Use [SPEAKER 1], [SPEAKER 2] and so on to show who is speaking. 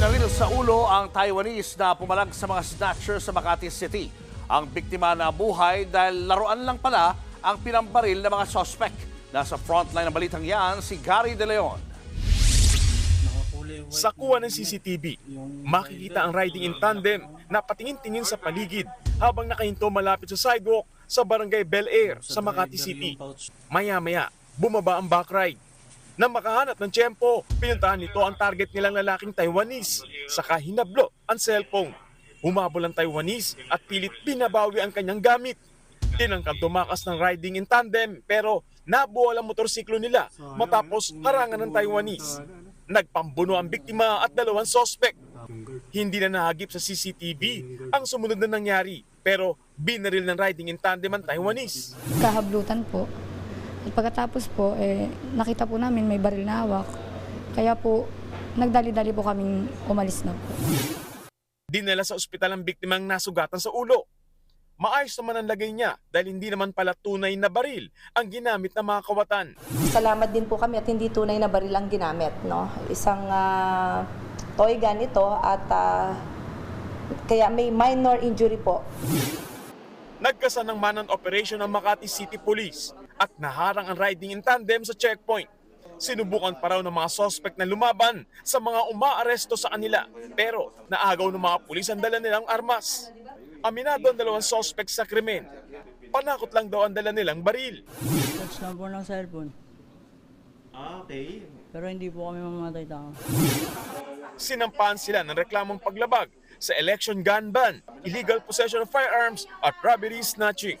[SPEAKER 1] Binaril sa ulo ang Taiwanese na pumalag sa mga snatcher sa Makati City. Ang biktima na buhay dahil laruan lang pala ang pinambaril ng mga suspect. Nasa frontline ng balitang yan si Gary De Leon.
[SPEAKER 2] Sa kuha ng CCTV, makikita ang riding in tandem na patingin-tingin sa paligid habang nakahinto malapit sa sidewalk sa barangay Bel Air sa Makati City. Maya-maya, bumaba ang backride. Nang makahanap ng tiyempo, pinuntahan nito ang target nilang lalaking Taiwanese. Saka hinablo ang cellphone. Humabol ang Taiwanese at pilit binabawi ang kanyang gamit. Tinangkang tumakas ng riding in tandem pero nabuwal ang motorsiklo nila matapos harangan ng Taiwanese. Nagpambuno ang biktima at dalawang sospek. Hindi na nahagip sa CCTV ang sumunod na nangyari pero binaril ng riding in tandem ang Taiwanese.
[SPEAKER 3] kahablutan po. At pagkatapos po, eh, nakita po namin may baril na hawak. Kaya po, nagdali-dali po kaming umalis na po.
[SPEAKER 2] Dinala sa ospital ang biktimang nasugatan sa ulo. Maayos naman ang lagay niya dahil hindi naman pala tunay na baril ang ginamit ng mga kawatan.
[SPEAKER 4] Salamat din po kami at hindi tunay na baril ang ginamit. No? Isang ah, toy gun ito at ah, kaya may minor injury po.
[SPEAKER 2] Nagkasan ng manhunt operation ng Makati City Police at naharang ang riding in tandem sa checkpoint. Sinubukan pa raw ng mga suspect na lumaban sa mga umaaresto sa kanila pero naagaw ng mga pulis ang dala nilang armas. Aminado ang dalawang suspect sa krimen. Panakot lang daw ang dala nilang baril.
[SPEAKER 5] Touch ng cellphone.
[SPEAKER 6] Ah, okay.
[SPEAKER 5] Pero hindi po kami mamamatay tao.
[SPEAKER 2] Sinampahan sila ng reklamong paglabag sa election gun ban, illegal possession of firearms at robbery snatching.